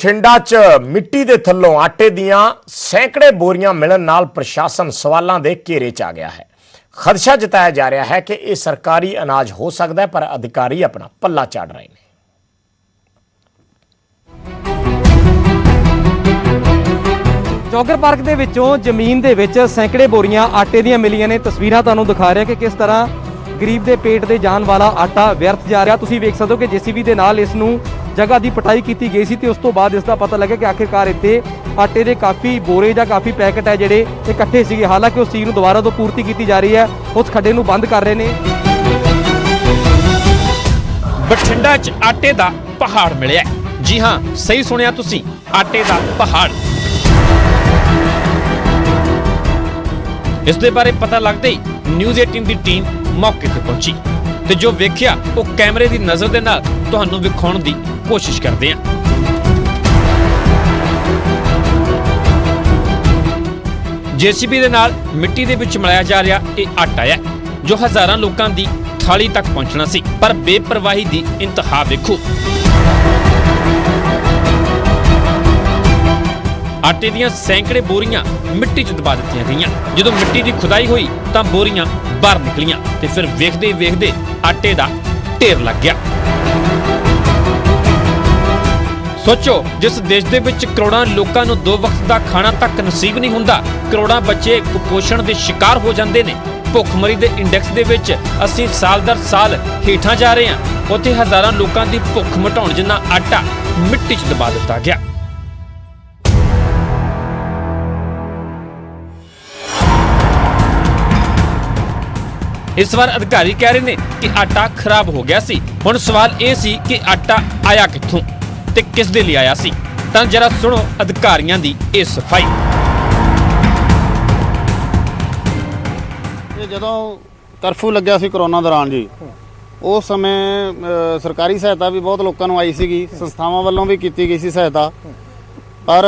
ਠਿੰਡਾ 'ਚ ਮਿੱਟੀ ਦੇ ਥੱਲੋਂ ਆਟੇ ਦੀਆਂ ਸੈਂਕੜੇ ਬੋਰੀਆਂ ਮਿਲਣ ਨਾਲ ਪ੍ਰਸ਼ਾਸਨ ਸਵਾਲਾਂ ਦੇ ਘੇਰੇ 'ਚ ਆ ਗਿਆ ਹੈ। ਖਦਸ਼ਾ ਜਤਾਇਆ ਜਾ ਰਿਹਾ ਹੈ ਕਿ ਇਹ ਸਰਕਾਰੀ ਅਨਾਜ ਹੋ ਸਕਦਾ ਹੈ, ਪਰ ਅਧਿਕਾਰੀ ਆਪਣਾ ਪੱਲਾ ਝਾੜ ਰਹੇ ਨੇ। ਜੋਗਰ ਪਾਰਕ ਦੇ ਵਿੱਚੋਂ ਜ਼ਮੀਨ ਦੇ ਵਿੱਚ ਸੈਂਕੜੇ ਬੋਰੀਆਂ ਆਟੇ ਦੀਆਂ ਮਿਲੀਆਂ ਨੇ। ਤਸਵੀਰਾਂ ਤੁਹਾਨੂੰ ਦਿਖਾ ਰਿਹਾ ਕਿ ਕਿਸ ਤਰ੍ਹਾਂ ਗਰੀਬ ਦੇ ਪੇਟ ਦੇ ਜਾਣ ਵਾਲਾ ਆਟਾ ਵਿਅਰਥ ਜਾ ਰਿਹਾ। ਤੁਸੀਂ ਵੇਖ ਸਕਦੇ ਹੋ ਕਿ ਜੀਸੀਬੀ ਦੇ ਨਾਲ ਇਸ ਨੂੰ ਜਗ੍ਹਾ ਦੀ ਪਟਾਈ ਕੀਤੀ ਗਈ ਸੀ ਤੇ ਉਸ ਤੋਂ ਬਾਅਦ ਇਸ ਦਾ ਪਤਾ ਲੱਗਾ ਕਿ ਆਖਿਰਕਾਰ ਇੱਥੇ ਆਟੇ ਦੇ ਕਾਫੀ ਬੋਰੇ ਜਾਂ ਕਾਫੀ ਪੈਕੇਟ ਹੈ ਜਿਹੜੇ ਇਕੱਠੇ ਸੀਗੇ। ਹਾਲਾਂਕਿ ਉਸ ਚੀਜ਼ ਨੂੰ ਦੁਬਾਰਾ ਤੋਂ ਪੂਰਤੀ ਕੀਤੀ ਜਾ ਰਹੀ ਹੈ। ਉਸ ਖੱਡੇ ਨੂੰ ਬੰਦ ਕਰ ਰਹੇ ਨੇ। ਬਠਿੰਡਾ 'ਚ ਆਟੇ ਦਾ ਪਹਾੜ ਮਿਲਿਆ ਜੀ ਹਾਂ, ਸਹੀ ਸੁਣਿਆ ਤੁਸੀਂ। ਆਟੇ ਦਾ ਪਹਾੜ। ਇਸ ਦੇ ਬਾਰੇ ਪਤਾ ਲੱਗਦੇ ਹੀ ਨਿਊਜ਼ 18 ਦੀ ਟੀਮ ਮੌਕੇ ਤੇ ਪਹੁੰਚੀ। ਤੇ ਜੋ ਵੇਖਿਆ, ਉਹ ਕੈਮਰੇ ਦੀ ਨਜ਼ਰ ਦੇ ਨਾਲ ਤੁਹਾਨੂੰ ਵਿਖਾਉਣ ਦੀ ਕੋਸ਼ਿਸ਼ ਕਰਦੇ ਹਾਂ। ਜੀਸੀਬੀ ਦੇ ਨਾਲ ਮਿੱਟੀ ਦੇ ਵਿੱਚ ਮਿਲਾਇਆ ਜਾ ਰਿਹਾ ਇਹ ਆਟਾ ਹੈ, ਜੋ ਹਜ਼ਾਰਾਂ ਲੋਕਾਂ ਦੀ ਥਾਲੀ ਤੱਕ ਪਹੁੰਚਣਾ ਸੀ, ਪਰ ਬੇਪਰਵਾਹੀ ਦੀ ਇੰਤਹਾ ਵੇਖੋ। ਆਟੇ ਦੀਆਂ ਸੈਂਕੜੇ ਬੋਰੀਆਂ ਮਿੱਟੀ 'ਚ ਦਬਾ ਦਿੱਤੀਆਂ ਗਈਆਂ। ਜਦੋਂ ਮਿੱਟੀ ਦੀ ਖੁਦਾਈ ਹੋਈ ਤਾਂ ਬੋਰੀਆਂ ਬਾਹਰ ਨਿਕਲੀਆਂ ਤੇ ਫਿਰ ਵੇਖਦੇ ਵੇਖਦੇ ਆਟੇ ਦਾ ਢੇਰ ਲੱਗ ਗਿਆ। ਸੋਚੋ, ਜਿਸ ਦੇਸ਼ ਦੇ ਵਿੱਚ ਕਰੋੜਾਂ ਲੋਕਾਂ ਨੂੰ ਦੋ ਵਕਤ ਦਾ ਖਾਣਾ ਤੱਕ ਨਸੀਬ ਨਹੀਂ ਹੁੰਦਾ, ਕਰੋੜਾਂ ਬੱਚੇ ਕੁਪੋਸ਼ਣ ਦੇ ਸ਼ਿਕਾਰ ਹੋ ਜਾਂਦੇ ਨੇ। ਭੁੱਖਮਰੀ ਦੇ ਇੰਡੈਕਸ ਦੇ ਵਿੱਚ ਅਸੀਂ ਸਾਲ ਦਰ ਸਾਲ ਹੇਠਾਂ ਜਾ ਰਹੇ ਹਾਂ। ਉੱਥੇ ਹਜ਼ਾਰਾਂ ਲੋਕਾਂ ਦੀ ਭੁੱਖ ਮਿਟਾਉਣ ਜਿੰਨਾ ਆਟਾ ਮਿੱਟੀ 'ਚ ਦਬਾ ਦਿੱਤਾ ਗਿਆ। ਇਸ ਵਾਰ ਅਧਿਕਾਰੀ ਕਹਿ ਰਹੇ ਨੇ ਕਿ ਆਟਾ ਖਰਾਬ ਹੋ ਗਿਆ ਸੀ। ਹੁਣ ਸਵਾਲ ਇਹ ਸੀ ਕਿ ਆਟਾ ਆਇਆ ਕਿੱਥੋਂ ਤੇ ਕਿਸ ਦੇ ਲਈ ਆਇਆ ਸੀ। ਤਾਂ ਜਰਾ ਸੁਣੋ ਅਧਿਕਾਰੀਆਂ ਦੀ ਇਹ ਸਫ਼ਾਈ। ਇਹ ਜਦੋਂ ਕਰਫਿਊ ਲੱਗਿਆ ਸੀ ਕਰੋਨਾ ਦੌਰਾਨ ਜੀ ਉਸ ਸਮੇਂ ਅ, ਸਰਕਾਰੀ ਸਹਾਇਤਾ ਵੀ ਬਹੁਤ ਲੋਕਾਂ ਨੂੰ ਆਈ ਸੀਗੀ ਸੰਸਥਾਵਾਂ ਵੱਲੋਂ ਵੀ ਕੀਤੀ ਗਈ ਸੀ ਸਹਾਇਤਾ। ਪਰ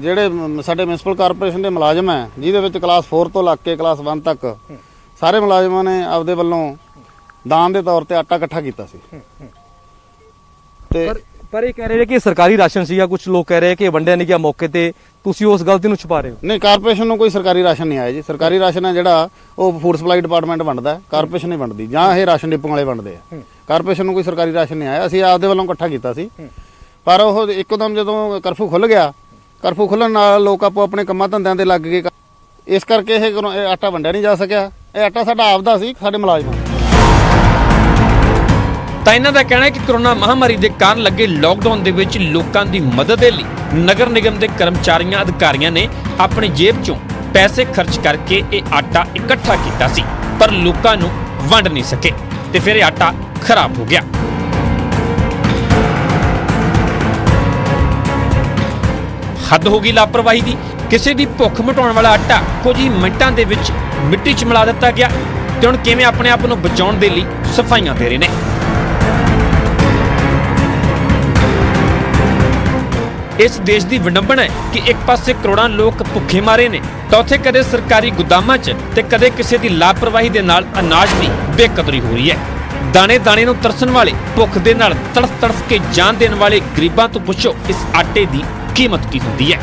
ਜਿਹੜੇ ਮ- ਸਾਡੇ ਮਿਊਨਿਸਪਲ ਕਾਰਪੋਰੇਸ਼ਨ ਦੇ ਮੁਲਾਜ਼ਮ ਹੈ ਜਿਹਦੇ ਵਿੱਚ ਕਲਾਸ 4 ਤੋਂ ਲੱਗ ਕੇ ਕਲਾਸ 1 ਤੱਕ ਸਾਰੇ ਮੁਲਾਜ਼ਮਾਂ ਨੇ ਆਪਦੇ ਵੱਲੋਂ ਦਾਨ ਦੇ ਤੌਰ ਤੇ ਆਟਾ ਇਕੱਠਾ ਕੀਤਾ ਸੀ। ਤੇ ਪਰ ਪਰ ਇਹ ਕਹਿ ਰਹੇ ਨੇ ਕਿ ਇਹ ਸਰਕਾਰੀ ਰਾਸ਼ਨ ਸੀਗਾ ਕੁਝ ਲੋਕ ਕਹਿ ਰਹੇ ਕਿ ਵੰਡਿਆ ਨਹੀਂ ਗਿਆ ਮੌਕੇ ਤੇ। ਤੁਸੀਂ ਉਸ ਗਲਤੀ ਨੂੰ ਛੁਪਾ ਰਹੇ ਹੋ। ਨਹੀਂ ਕਾਰਪੋਰੇਸ਼ਨ ਨੂੰ ਕੋਈ ਸਰਕਾਰੀ ਰਾਸ਼ਨ ਨਹੀਂ ਆਇਆ ਜੀ। ਸਰਕਾਰੀ ਰਾਸ਼ਨ ਹੈ ਜਿਹੜਾ ਉਹ ਫੂਡ ਸਪਲਾਈ ਡਿਪਾਰਟਮੈਂਟ ਵੰਡਦਾ ਹੈ ਕਾਰਪੋਰੇਸ਼ਨ ਨਹੀਂ ਵੰਡਦੀ ਜਾਂ ਇਹ ਰਾਸ਼ਨ ਡਿਪੂਆਂ ਵਾਲੇ ਵੰਡਦੇ ਆ। ਕਾਰਪੋਰੇਸ਼ਨ ਨੂੰ ਕੋਈ ਸਰਕਾਰੀ ਰਾਸ਼ਨ ਨਹੀਂ ਆਇਆ। ਅਸੀਂ ਆਪਦੇ ਵੱਲੋਂ ਇਕੱਠਾ ਕੀਤਾ ਸੀ। ਪਰ ਉਹ ਇੱਕਦਮ ਜਦੋਂ ਕਰਫਿਊ ਖੁੱਲ ਗਿਆ ਕਰਫਿਊ ਖੁੱਲਣ ਨਾਲ ਲੋਕ ਆਪੋ ਆਪਣੇ ਕੰਮਾਂ ਧੰਦਿਆਂ ਤੇ ਲੱਗ ਗਏ। ਇਸ ਕਰਕੇ ਇਹ ਕਰੋ- ਇਹ ਆਟਾ ਵੰਡਿਆ ਨਹੀਂ ਜਾ ਸਕਿਆ। ਇਹ ਆਟਾ ਸਾਡਾ ਆਪਦਾ ਸੀ, ਸਾਡੇ ਮੁਲਾਜ਼ਮਾਂ ਤਾਂ ਇਹਨਾਂ ਦਾ ਕਹਿਣਾ ਹੈ ਕਿ ਕਰੋਨਾ ਮਹਾਮਾਰੀ ਦੇ ਕਾਰਨ ਲੱਗੇ ਲੋਕਡਾਊਨ ਦੇ ਵਿੱਚ ਲੋਕਾਂ ਦੀ ਮਦਦ ਦੇ ਲਈ ਨਗਰ ਨਿਗਮ ਦੇ ਕਰਮਚਾਰੀਆਂ, ਅਧਿਕਾਰੀਆਂ ਨੇ ਆਪਣੀ ਜੇਬ ਚੋਂ ਪੈਸੇ ਖਰਚ ਕਰਕੇ ਇਹ ਆਟਾ ਇਕੱਠਾ ਕੀਤਾ ਸੀ, ਪਰ ਲੋਕਾਂ ਨੂੰ ਵੰਡ ਨਹੀਂ ਸਕੇ ਤੇ ਫਿਰ ਇਹ ਆਟਾ ਖਰਾਬ ਹੋ ਗਿਆ। ਹੱਦ ਹੋ ਗਈ ਲਾਪਰਵਾਹੀ ਦੀ। ਕਿਸੇ ਦੀ ਭੁੱਖ ਮਿਟਾਉਣ ਵਾਲਾ ਆਟਾ ਕੁਝ ਹੀ ਮਿੰਟਾਂ ਦੇ ਵਿੱਚ ਮਿੱਟੀ 'ਚ ਮਿਲਾ ਦਿੱਤਾ ਗਿਆ ਤੇ ਹੁਣ ਕਿਵੇਂ ਆਪਣੇ ਆਪ ਨੂੰ ਬਚਾਉਣ ਦੇ ਲਈ ਸਫਾਈਆਂ ਦੇ ਰਹੇ ਨੇ? ਇਸ ਦੇਸ਼ ਦੀ ਵਿਡੰਬਣਾ ਹੈ ਕਿ ਇੱਕ ਪਾਸੇ ਕਰੋੜਾਂ ਲੋਕ ਭੁੱਖੇ ਮਾਰੇ ਨੇ, ਤਾਂ ਉੱਥੇ ਕਦੇ ਸਰਕਾਰੀ ਗੁਦਾਮਾਂ 'ਚ ਤੇ ਕਦੇ ਕਿਸੇ ਦੀ ਲਾਪਰਵਾਹੀ ਦੇ ਨਾਲ ਅਨਾਜ ਦੀ ਬੇਕਦਰੀ ਹੋ ਰਹੀ ਹੈ। ਦਾਣੇ ਦਾਣੇ ਨੂੰ ਤਰਸਣ ਵਾਲੇ, ਭੁੱਖ ਦੇ ਨਾਲ ਤੜਫ ਤੜਫ ਕੇ ਜਾਨ ਦੇਣ ਵਾਲੇ ਗਰੀਬਾਂ ਤੋਂ ਪੁੱਛੋ ਇਸ ਆਟੇ ਦੀ ਕੀਮਤ ਕੀ ਹੁੰਦੀ ਹੈ।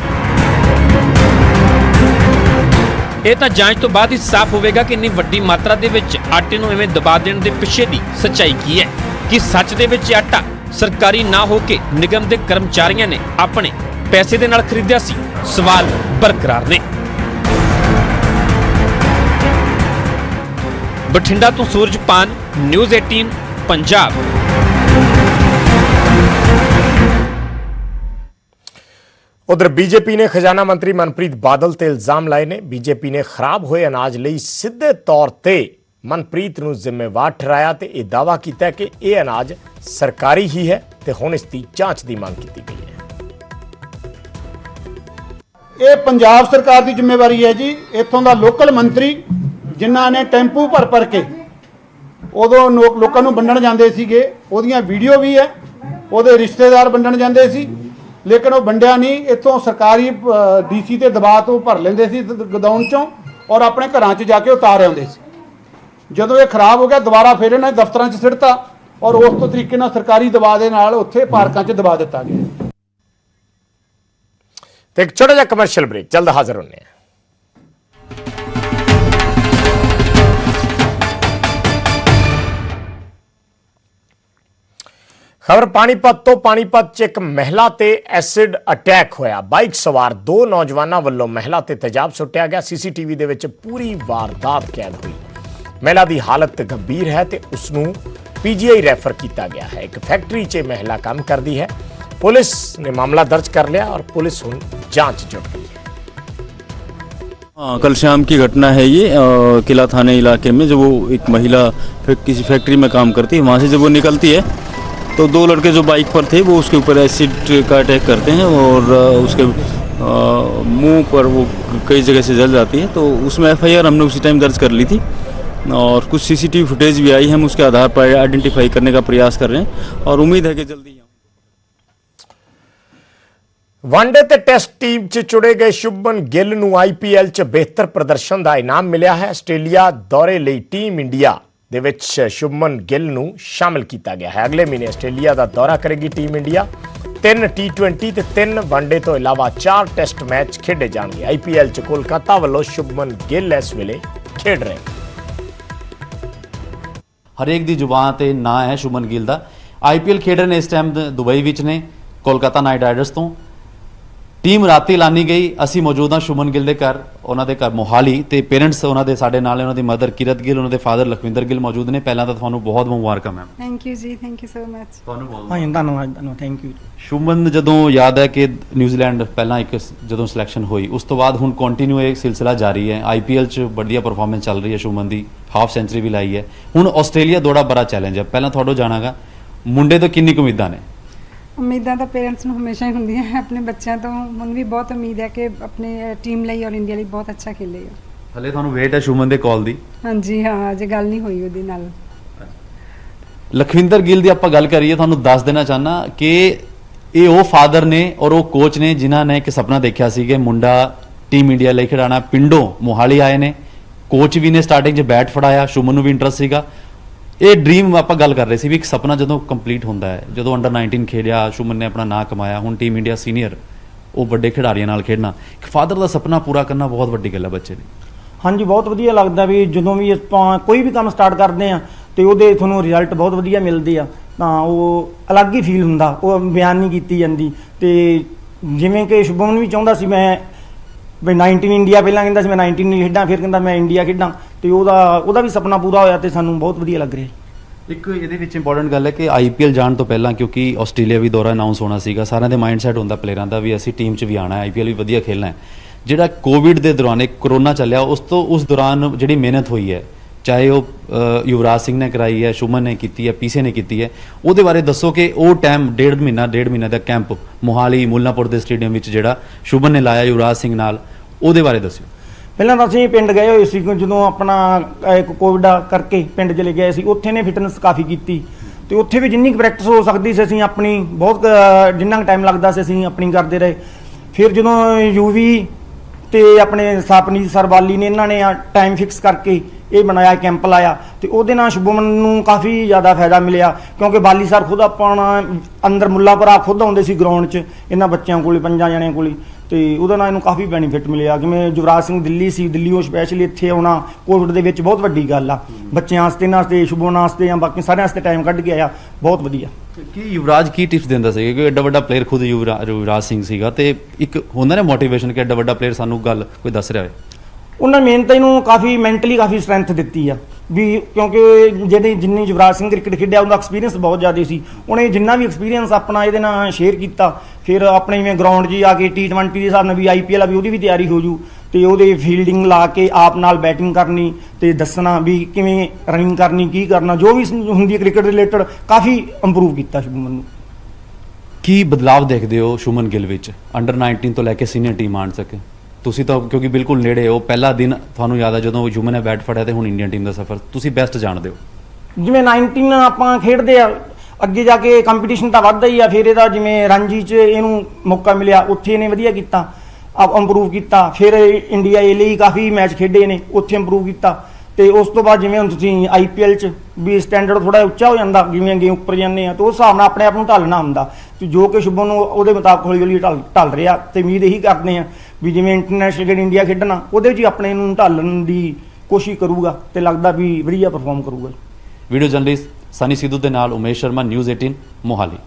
ਇਹ ਤਾਂ ਜਾਂਚ ਤੋਂ ਬਾਅਦ ਹੀ ਸਾਫ਼ ਹੋਵੇਗਾ ਕਿ ਇੰਨੀ ਵੱਡੀ ਮਾਤਰਾ ਦੇ ਵਿੱਚ ਆਟੇ ਨੂੰ ਐਵੇਂ ਦਬਾ ਦੇਣ ਦੇ ਪਿੱਛੇ ਦੀ ਸੱਚਾਈ ਕੀ ਹੈ। ਕਿ ਸੱਚ ਦੇ ਵਿੱਚ ਆਟਾ ਸਰਕਾਰੀ ਨਾ ਹੋ ਕੇ ਨਿਗਮ ਦੇ ਕਰਮਚਾਰੀਆਂ ਨੇ ਆਪਣੇ ਪੈਸੇ ਦੇ ਨਾਲ ਖਰੀਦਿਆ ਸੀ? ਸਵਾਲ ਬਰਕਰਾਰ ਨੇ। ਬਠਿੰਡਾ ਤੋਂ ਸੂਰਜਪਾਨ, ਨਿਊਜ਼ 18 ਪੰਜਾਬ। ਉਧਰ ਬੀਜੇਪੀ ਨੇ ਖਜ਼ਾਨਾ ਮੰਤਰੀ ਮਨਪ੍ਰੀਤ ਬਾਦਲ ਤੇ ਇਲਜ਼ਾਮ ਲਾਏ ਨੇ। ਬੀਜੇਪੀ ਨੇ ਖਰਾਬ ਹੋਏ ਅਨਾਜ ਲਈ ਸਿੱਧੇ ਤੌਰ ਤੇ ਮਨਪ੍ਰੀਤ ਨੂੰ ਜ਼ਿੰਮੇਵਾਰ ਠਹਿਰਾਇਆ ਤੇ ਇਹ ਦਾਅਵਾ ਕੀਤਾ ਕਿ ਇਹ ਅਨਾਜ ਸਰਕਾਰੀ ਹੀ ਹੈ ਤੇ ਹੁਣ ਇਸ ਦੀ ਜਾਂਚ ਦੀ ਮੰਗ ਕੀਤੀ ਗਈ ਹੈ। ਇਹ ਪੰਜਾਬ ਸਰਕਾਰ ਦੀ ਜ਼ਿੰਮੇਵਾਰੀ ਹੈ ਜੀ। ਇੱਥੋਂ ਦਾ ਲੋਕਲ ਮੰਤਰੀ ਜਿਨ੍ਹਾਂ ਨੇ ਟੈਂਪੂ ਭਰ ਭਰ ਕੇ ਉਦੋਂ ਲੋਕਾਂ ਨੂੰ ਵੰਡਣ ਜਾਂਦੇ ਸੀਗੇ। ਉਹਦੀਆਂ ਵੀਡੀਓ ਵੀ ਹੈ। ਉਹਦੇ ਰਿਸ਼ਤੇਦਾਰ ਵੰਡਣ ਜਾਂਦੇ ਸੀ। ਲੇਕਿਨ ਉਹ ਵੰਡਿਆ ਨਹੀਂ। ਇੱਥੋਂ ਸਰਕਾਰੀ ਡੀਸੀ ਤੇ ਦਬਾਅ ਤੋਂ ਭਰ ਲੈਂਦੇ ਸੀ ਦ- ਗਦਾਉਣ ਚੋਂ ਔਰ ਆਪਣੇ ਘਰਾਂ 'ਚ ਜਾ ਕੇ ਉਤਾਰ ਆਉਂਦੇ ਸੀ। ਜਦੋਂ ਇਹ ਖਰਾਬ ਹੋ ਗਿਆ, ਦੁਬਾਰਾ ਫਿਰ ਇਹਨਾਂ ਦਫ਼ਤਰਾਂ 'ਚ ਸਿੱਟਤਾ ਔਰ ਉਸ ਤੋਂ ਤਰੀਕੇ ਨਾਲ ਸਰਕਾਰੀ ਦਬਾਅ ਦੇ ਨਾਲ ਉੱਥੇ ਪਾਰਕਾਂ 'ਚ ਦਬਾ ਦਿੱਤਾ ਗਿਆ। ਤੇ ਇੱਕ ਛੋਟਾ ਜਿਹਾ ਕਮਰਸ਼ੀਅਲ ਬ੍ਰੇਕ ਜਲਦ ਹਾਜ਼ਰ ਹੁੰਨੇ ਆ ਖਬਰ ਪਾਣੀਪਤ ਤੋਂ ਪਾਣੀਪਤ 'ਚ ਇੱਕ ਮਹਿਲਾ ਤੇ ਐਸਿਡ ਅਟੈਕ ਹੋਇਆ ਬਾਈਕ ਸਵਾਰ ਦੋ ਨੌਜਵਾਨਾਂ ਵੱਲੋਂ ਮਹਿਲਾ ਤੇ ਤੇਜ਼ਾਬ ਸੁੱਟਿਆ ਗਿਆ ਸੀਸੀਟੀਵੀ ਦੇ ਵਿੱਚ ਪੂਰੀ ਵਾਰਦਾਤ ਕੈਦ ਹੋਈ ਮਹਿਲਾ ਦੀ ਹਾਲਤ ਗੰਭੀਰ ਹੈ ਤੇ ਉਸ ਨੂੰ ਪੀਜੀਆਈ ਰੈਫਰ ਕੀਤਾ ਗਿਆ ਹੈ ਇੱਕ ਫੈਕਟਰੀ 'ਚ ਇਹ ਮਹਿਲਾ ਕੰਮ ਕਰਦੀ ਹੈ ਪੁਲਿਸ ਨੇ ਮਾਮਲਾ ਦਰਜ ਕਰ ਲਿਆ ਔਰ ਪੁਲਿਸ ਹੁਣ ਜਾਂਚ ਜੁਟ ਗਈ ਹੈ हाँ कल शाम की घटना है ये अ, किला थाने इलाके में जब वो एक महिला फैक- किसी फैक्ट्री में काम करती है वहाँ से जब वो निकलती है तो दो लड़के जो बाइक पर थे वो उसके ऊपर एसिड का अटैक करते हैं और अ, उसके अ, मुंह पर वो कई जगह से जल जाती है तो उसमें एफआईआर हमने उसी टाइम दर्ज कर ली थी और कुछ सीसीटीवी फुटेज भी आई है हम उसके आधार पर आइडेंटिफाई करने का प्रयास कर रहे हैं और उम्मीद है कि जल्दी हम ਵਨਡੇ ਤੇ ਟੈਸਟ ਟੀਮ 'ਚ ਚੁਣੇ ਗਏ ਸ਼ੁਭਮਨ ਗਿੱਲ ਨੂੰ ਆਈਪੀਐਲ 'ਚ ਬਿਹਤਰ ਪ੍ਰਦਰਸ਼ਨ ਦਾ ਇਨਾਮ ਮਿਲਿਆ ਹੈ ਆਸਟ੍ਰੇਲੀਆ ਦੌਰੇ ਲਈ ਟੀਮ ਇੰਡੀਆ ਦੇ ਵਿੱਚ ਸ਼ੁਭਮਨ ਗਿੱਲ ਨੂੰ ਸ਼ਾਮਲ ਕੀਤਾ ਗਿਆ ਹੈ। ਅਗਲੇ ਮਹੀਨੇ ਆਸਟ੍ਰੇਲੀਆ ਦਾ ਦੌਰਾ ਕਰੇਗੀ ਟੀਮ ਇੰਡੀਆ। ਤਿੰਨ ਟੀ20 ਤੇ ਤਿੰਨ ਵਨਡੇ ਤੋਂ ਇਲਾਵਾ ਚਾਰ ਟੈਸਟ ਮੈਚ ਖੇਡੇ ਜਾਣਗੇ। ਆਈਪੀਐਲ 'ਚ ਕੋਲਕਾਤਾ ਵੱਲੋਂ ਸ਼ੁਭਮਨ ਗਿੱਲ ਇਸ ਵੇਲੇ ਖੇਡ ਰਹੇ ਹਰੇਕ ਦੀ ਜ਼ੁਬਾਨ ਤੇ ਨਾਂ ਹੈ ਸ਼ੁਮਨ ਗਿੱਲ ਦਾ। ਆਈਪੀਐਲ ਖੇਡ ਰਹੇ ਨੇ ਇਸ ਟਾਈਮ ਦੁਬਈ ਵਿੱਚ ਨੇ, ਕੋਲਕਾਤਾ ਨਾਈਟ ਰਾਈਡਰਸ ਤੋਂ। ਟੀਮ ਰਾਤੀ ਲਾਨੀ ਗਈ ਅਸੀਂ ਮੌਜੂਦ ਹਾਂ ਸ਼ੁਮਨ ਗਿੱਲ ਦੇ ਘਰ ਉਹਨਾਂ ਦੇ ਘਰ ਮੋਹਾਲੀ ਤੇ ਪੇਰੈਂਟਸ ਉਹਨਾਂ ਦੇ ਸਾਡੇ ਨਾਲ ਨੇ ਉਹਨਾਂ ਦੀ ਮਦਰ ਕਿਰਤ ਗਿੱਲ ਉਹਨਾਂ ਦੇ ਫਾਦਰ ਲਖਵਿੰਦਰ ਗਿੱਲ ਮੌਜੂਦ ਨੇ। ਪਹਿਲਾਂ ਤਾਂ ਤੁਹਾਨੂੰ ਬਹੁਤ ਮੁਬਾਰਕਾਂ ਮੈਮ ਥੈਂਕ ਯੂ ਜੀ ਥੈਂਕ ਯੂ ਸੋ ਮਚ ਤੁਹਾਨੂੰ ਬਹੁਤ ਹਾਂਜੀ ਧੰਨਵਾਦ ਧੰਨਵਾਦ ਥੈਂਕ ਯੂ ਸ਼ੁਮਨ ਜਦੋਂ ਯਾਦ ਹੈ ਕਿ ਨਿਊਜ਼ੀਲੈਂਡ ਪਹਿਲਾਂ ਇੱਕ ਜਦੋਂ ਸਿਲੈਕਸ਼ਨ ਹੋਈ ਉਸ ਤੋਂ ਬਾਅਦ ਹੁਣ ਕੰਟੀਨਿਊ ਇਹ ਸਿਲਸਿਲਾ ਜਾਰੀ ਹੈ। ਆਈਪੀਐਲ 'ਚ ਵਧੀਆ ਪਰਫਾਰਮੈਂਸ ਚੱਲ ਰਹੀ ਹੈ ਸ਼ੁਮਨ ਦੀ ਹਾਫ ਸੈਂਚਰੀ ਵੀ ਲਾਈ ਹੈ। ਹੁਣ ਆਸਟ੍ਰੇਲੀਆ ਦੌੜਾ ਬੜਾ ਚੈਲੰਜ ਹੈ। ਪਹਿਲਾਂ ਤੁਹਾਡੋਂ ਜਾਣਾਗਾ ਮੁੰਡੇ ਤੋਂ ਕਿੰਨੀ ਕੁ ਉਮੀਦਾਂ ਨੇ? ਉਮੀਦਾਂ ਤਾਂ ਪੇਰੈਂਟਸ ਨੂੰ ਹਮੇਸ਼ਾ ਹੀ ਹੁੰਦੀਆਂ ਹੈ। ਆਪਣੇ ਬੱਚਿਆਂ ਤੋਂ ਹੁਣ ਵੀ ਬਹੁਤ ਉਮੀਦ ਹੈ ਕਿ ਆਪਣੇ ਟੀਮ ਲਈ ਔਰ ਇੰਡੀਆ ਲਈ ਬਹੁਤ ਅੱਛਾ ਖੇਲੇਗਾ ਹਲੇ ਤੁਹਾਨੂੰ ਵੇਟ ਹੈ ਸ਼ੁਮਨ ਦੇ ਕਾਲ ਦੀ? ਹਾਂਜੀ ਹਾਂ ਅਜੇ ਗੱਲ ਨਹੀਂ ਹੋਈ ਉਹਦੇ ਨਾਲ। ਲਖਵਿੰਦਰ ਗਿੱਲ ਦੀ ਆਪਾਂ ਗੱਲ ਕਰੀਏ ਤੁਹਾਨੂੰ ਦੱਸ ਦੇਣਾ ਚਾਹਨਾ ਕਿ ਇਹ ਉਹ ਫਾਦਰ ਨੇ ਔਰ ਉਹ ਕੋਚ ਨੇ ਜਿਨ੍ਹਾਂ ਨੇ ਇੱਕ ਸੁਪਨਾ ਦੇਖਿਆ ਸੀ ਕਿ ਮੁੰਡਾ ਟੀਮ ਇੰਡੀਆ ਲਈ ਖਿਡਾਣਾ ਪਿੰਡੋਂ ਮੋਹਾਲੀ ਆਏ ਨੇ। ਕੋਚ ਵੀ ਨੇ ਸਟਾਰਟਿੰਗ 'ਚ ਬੈਟ ਫੜਾਇਆ ਸ਼ੁਮਨ ਨੂੰ ਵੀ ਇੰਟਰਸਟ ਸੀਗਾ। ਇਹ ਡ੍ਰੀਮ ਆਪਾਂ ਗੱਲ ਕਰ ਰਹੇ ਸੀ ਵੀ ਇੱਕ ਸੁਪਨਾ ਜਦੋਂ ਕੰਪਲੀਟ ਹੁੰਦਾ ਹੈ, ਜਦੋਂ ਅੰਡਰ 19 ਖੇਡਿਆ, ਸ਼ੁਮਨ ਨੇ ਆਪਣਾ ਨਾਂ ਕਮਾਇਆ, ਹੁਣ ਟੀਮ ਇੰਡੀਆ ਸੀਨੀਅਰ ਉਹ ਵੱਡੇ ਖਿਡਾਰੀਆਂ ਨਾਲ ਖੇਡਣਾ, ਇੱਕ ਫਾਦਰ ਦਾ ਸੁਪਨਾ ਪੂਰਾ ਕਰਨਾ ਬਹੁਤ ਵੱਡੀ ਗੱਲ ਹੈ ਬੱਚੇ ਲਈ ਹਾਂਜੀ, ਬਹੁਤ ਵਧੀਆ ਲੱਗਦਾ ਵੀ ਜਦੋਂ ਵੀ ਆਪਾਂ ਕੋਈ ਵੀ ਕੰਮ ਸਟਾਰਟ ਕਰਦੇ ਆ ਤੇ ਉਹਦੇ ਤੁਹਾਨੂੰ ਰਿਜ਼ਲਟ ਬਹੁਤ ਵਧੀਆ ਮਿਲਦੇ ਆ, ਤਾਂ ਉਹ ਅਲੱਗ ਹੀ ਫੀਲ ਹੁੰਦਾ, ਉਹ ਬਿਆਨ ਨਹੀਂ ਕੀਤੀ ਜਾਂਦੀ। ਤੇ ਜਿਵੇਂ ਕਿ ਸ਼ੁਭਮਨ ਵੀ ਚਾਹੁੰਦਾ ਸੀ, ਮੈਂ ਵੀ 19 ਇੰਡੀਆ ਪਹਿਲਾਂ ਕਹਿੰਦਾ ਸੀ, ਮੈਂ 19 ਨਹੀਂ ਖੇਡਾਂ, ਫਿਰ ਕਹਿੰਦਾ ਮੈਂ ਇੰਡੀਆ ਖੇਡਾਂ। ਤੇ ਉਹਦਾ ਉਹਦਾ ਵੀ ਸੁਪਨਾ ਪੂਰਾ ਹੋਇਆ ਤੇ ਸਾਨੂੰ ਬਹੁਤ ਵਧੀਆ ਲੱਗ ਰਿਹਾ। ਇੱਕ ਇਹਦੇ ਵਿੱਚ ਇੰਪੋਰਟੈਂਟ ਗੱਲ ਹੈ ਕਿ ਆਈਪੀਐਲ ਜਾਣ ਤੋਂ ਪਹਿਲਾਂ, ਕਿਉਂਕਿ ਆਸਟ੍ਰੇਲੀਆ ਵੀ ਦੌਰਾ ਅਨਾਉਂਸ ਹੋਣਾ ਸੀਗਾ, ਸਾਰਿਆਂ ਦੇ ਮਾਈਂਡਸੈਟ ਹੁੰਦਾ ਪਲੇਅਰਾਂ ਦਾ ਵੀ ਅਸੀਂ ਟੀਮ 'ਚ ਵੀ ਆਣਾ ਹੈ ਆਈਪੀਐਲ ਵੀ ਵਧੀਆ ਖੇਲਣਾ ਹੈ। ਜਿਹੜਾ ਕੋਵਿਡ ਦੇ ਦੌਰਾਨ ਇੱਕ ਕਰੋਨਾ ਚੱਲਿਆ, ਉਸ ਤੋਂ, ਉਸ ਦੌਰਾਨ ਜਿਹੜੀ ਮਿਹਨਤ ਹੋਈ ਹੈ, ਚਾਹੇ ਉਹ ਯੁਵਰਾਜ ਸਿੰਘ ਨੇ ਕਰਾਈ ਹੈ ਸ਼ੁਮਨ ਨੇ ਕੀਤੀ ਹੈ ਪੀਸੇ ਨੇ ਕੀਤੀ ਹੈ, ਉਹਦੇ ਬਾਰੇ ਦੱਸੋ ਕਿ ਉਹ ਟਾਈਮ ਡੇਢ ਮਹੀਨਾ ਡੇਢ ਮਹੀਨਾ ਦਾ ਕੈਂਪ ਮੋਹਾਲੀ, ਮੁੱਲਾਂਪੁਰ ਦੇ ਸਟੇਡੀਅਮ ਵਿੱਚ ਜਿਹੜਾ ਸ਼ੁਮਨ ਨੇ ਲਾਇਆ, ਯੁਵਰਾਜ ਸਿੰਘ ਨਾਲ, ਉਹਦੇ ਬਾਰੇ ਦੱਸਿਓ। ਪਹਿਲਾਂ ਤਾਂ ਅਸੀਂ ਪਿੰਡ ਗਏ ਹੋਏ ਸੀ ਜਦੋਂ ਆਪਣਾ ਇੱਕ ਕੋਵਿਡ ਕਰਕੇ ਪਿੰਡ ਚਲੇ ਗਏ ਸੀ ਉੱਥੇ ਨੇ ਫਿਟਨੈਸ ਕਾਫੀ ਕੀਤੀ। ਤੇ ਉੱਥੇ ਵੀ ਜਿੰਨੀ ਪ੍ਰੈਕਟਿਸ ਹੋ ਸਕਦੀ ਸੀ ਅਸੀਂ ਆਪਣੀ ਬਹੁਤ ਅਹ, ਜਿੰਨਾ ਟਾਈਮ ਲੱਗਦਾ ਸੀ ਅਸੀਂ ਆਪਣੀ ਕਰਦੇ ਰਹੇ। ਫਿਰ ਜਦੋਂ ਯੂਵੀ ਤੇ ਆਪਣੇ ਸਾਪਨੀ ਸਰਵਾਲੀ ਨੇ ਇਹਨਾਂ ਨੇ ਟਾਈਮ ਫਿਕਸ ਕਰਕੇ ਇਹ ਬਣਾਇਆ ਕੈਂਪ ਲਾਇਆ। ਤੇ ਉਹਦੇ ਨਾਲ ਸ਼ੁਭਮਨ ਨੂੰ ਕਾਫੀ ਜ਼ਿਆਦਾ ਫਾਇਦਾ ਮਿਲਿਆ ਕਿਉਂਕਿ ਬਾਲੀ ਸਰ ਖੁਦ ਆਪਣਾ ਅੰਦਰ ਮੁੱਲਾਪੁਰਾ ਖੁਦ ਆਉਂਦੇ ਸੀ ਗਰਾਊਂਡ 'ਚ ਇਹਨਾਂ ਬੱਚਿਆਂ ਕੋਲੇ ਪੰਜਾਂ ਜਣਿਆਂ ਕੋਲੇ। ਤੇ ਉਹਦੇ ਨਾਲ ਇਹਨੂੰ ਕਾਫੀ ਬੈਨੀਫਿਟ ਮਿਲਿਆ। ਜਿਵੇਂ ਯੁਵਰਾਜ ਸਿੰਘ ਦਿੱਲੀ ਸੀ ਦਿੱਲੀੋਂ ਸਪੈਸ਼ਲੀ ਇੱਥੇ ਆਉਣਾ ਕੋਵਿਡ ਦੇ ਵਿੱਚ ਬਹੁਤ ਵੱਡੀ ਗੱਲ ਆ। ਬੱਚਿਆਂ ਵਾਸਤੇ ਇਹਨਾਂ ਵਾਸਤੇ ਸ਼ੁਭਮਨ ਵਾਸਤੇ ਜਾਂ ਬਾਕੀ ਸਾਰਿਆਂ ਵਾਸਤੇ ਟਾਈਮ ਕੱਢ ਕੇ ਆਇਆ ਬਹੁਤ ਵਧੀਆ। ਕੀ ਯੁਵਰਾਜ ਕੀ ਟਿਪਸ ਦਿੰਦਾ ਸੀ? ਕਿ ਐਡਾ ਵੱਡਾ ਪਲੇਅਰ ਖੁਦ ਯੁਵਰਾ- ਯੁਵਰਾਜ ਸਿੰਘ ਸੀਗਾ ਤੇ ਇੱਕ ਹੁੰਦਾ ਨਾ ਮੋਟੀਵੇਸ਼ਨ ਕਿ ਐਡਾ ਵੱਡਾ ਪਲੇਅਰ ਸਾਨੂੰ ਗੱਲ ਕੋਈ ਦੱਸ ਰਿਹਾ ਹੋਵੇ। ਉਹਨਾਂ ਮੇਨ ਤਾਂ ਇਹਨੂੰ ਕਾਫੀ ਮੈਂਟਲੀ ਕਾਫੀ ਸਟਰੈਂਥ ਦਿੱਤੀ ਆ। ਵੀ ਕਿਉਂਕਿ ਜਿਹੜੇ ਜਿੰਨੀ ਯੁਵਰਾਜ ਸਿੰਘ ਕ੍ਰਿਕਟ ਖੇਡਿਆ ਉਹਦਾ ਐਕਸਪੀਰੀਅੰਸ ਬਹੁਤ ਜ਼ਿਆਦਾ ਸੀ। ਉਹਨੇ ਜਿੰਨਾ ਵੀ ਐਕਸਪੀਰੀਅੰਸ ਆਪਣਾ ਇਹਦੇ ਨਾਲ ਸ਼ੇਅਰ ਕੀਤਾ ਫਿਰ ਆਪਣੇ ਜਿਵੇਂ ਗਰਾਊਂਡ 'ਚ ਆ ਕੇ T20 ਦੇ ਹਿਸਾਬ ਨਾਲ ਵੀ ਆਈਪੀਐਲ ਆ ਵੀ ਉਹਦੀ ਵੀ ਤਿਆਰੀ ਹੋ ਜੂ ਤੇ ਉਹਦੇ ਫੀਲਡਿੰਗ ਲਾ ਕੇ ਆਪ ਨਾਲ ਬੈਟਿੰਗ ਕਰਨੀ ਤੇ ਦੱਸਣਾ ਵੀ ਕਿਵੇਂ ਰਨਿੰਗ ਕਰਨੀ ਕੀ ਕਰਨਾ ਜੋ ਵੀ ਹੁੰਦੀ ਹੈ ਕ੍ਰਿਕਟ ਰਿਲੇਟਡ ਕਾਫੀ ਇੰਪਰੂਵ ਕੀਤਾ ਸ਼ੁਭਮਨ ਨੂੰ। ਕੀ ਬਦਲਾਵ ਦੇਖਦੇ ਹੋ ਸ਼ੁਮਨ ਗਿੱਲ ਵਿੱਚ? ਅੰਡਰ 19 ਤੋਂ ਲੈ ਕੇ ਸੀਨੀਅਰ ਟੀਮ ਆਣ ਸਕੇ ਤੁਸੀਂ ਤਾਂ ਕਿਉਂਕਿ ਬਿਲਕੁਲ ਨੇੜੇ ਹੋ ਪਹਿਲਾ ਦਿਨ ਤੁਹਾਨੂੰ ਯਾਦ ਹੈ ਜਦੋਂ ਯੁਮਨ ਨੇ ਬੈਟ ਫੜਿਆ ਤੇ ਹੁਣ ਇੰਡੀਅਨ ਟੀਮ ਦਾ ਸਫ਼ਰ। ਤੁਸੀਂ ਬੈਸਟ ਜਾਣਦੇ ਹੋ। ਜਿਵੇਂ 19 ਆਪਾਂ ਖੇਡਦੇ ਆ ਅੱਗੇ ਜਾ ਕੇ ਕੰਪੀਟੀਸ਼ਨ ਤਾਂ ਵੱਧਦਾ ਹੀ ਆ, ਫਿਰ ਇਹਦਾ ਜਿਵੇਂ ਰਾਂਝੀ 'ਚ ਇਹਨੂੰ ਮੌਕਾ ਮਿਲਿਆ, ਉੱਥੇ ਇਹਨੇ ਵਧੀਆ ਕੀਤਾ ਆਪ ਇੰਪਰੂਵ ਕੀਤਾ, ਫਿਰ ਇੰਡੀਆ ਏ ਲਈ ਕਾਫੀ ਮੈਚ ਖੇਡੇ ਨੇ, ਉੱਥੇ ਇੰਪਰੂਵ ਕੀਤਾ। ਤੇ ਉਸ ਤੋਂ ਬਾਅਦ ਜਿਵੇਂ ਹੁਣ ਤੁਸੀਂ ਆਈਪੀਐਲ 'ਚ ਵੀ ਸਟੈਂਡਰਡ ਥੋੜਾ ਉੱਚਾ ਹੋ ਜਾਂਦਾ ਜਿਵੇਂ ਅੱਗੇ ਉੱਪਰ ਜਾਂਦੇ ਆ, ਤੇ ਉਸ ਹਿਸਾਬ ਨਾਲ ਆਪਣੇ ਆਪ ਨੂੰ ਢਾਲਣਾ ਹੁੰਦਾ। ਤੇ ਜੋ ਕਿ ਸ਼ੁਭਮ ਨੂੰ ਉਹਦੇ ਮੁਤਾਬਕ ਹੌਲੀ ਹੌਲੀ ਢਲ ਢਲ ਰਿਹਾ ਤੇ ਉਮੀਦ ਇਹੀ ਕਰਦੇ ਆ ਵੀ ਜਿਵੇਂ ਇੰਟਰਨੈਸ਼ਨਲ ਗੇਮ ਇੰਡੀਆ ਖੇਡਣਾ, ਉਹਦੇ ਵਿੱਚ ਆਪਣੇ ਨੂੰ ਢਾਲਣ ਦੀ ਕੋਸ਼ਿਸ਼ ਕਰੂਗਾ ਤੇ ਲੱਗਦਾ ਵੀ ਵਧੀਆ ਪਰਫਾਰਮ ਕਰੂਗਾ। ਵੀਡੀਓ ਜਰਨਲਿਸਟ ਸਨੀ ਸਿੱਧੂ ਦੇ ਨਾਲ ਉਮੇਸ਼ ਸ਼ਰਮਾ ਨਿਊਜ਼ 18 ਮੋਹਾਲੀ।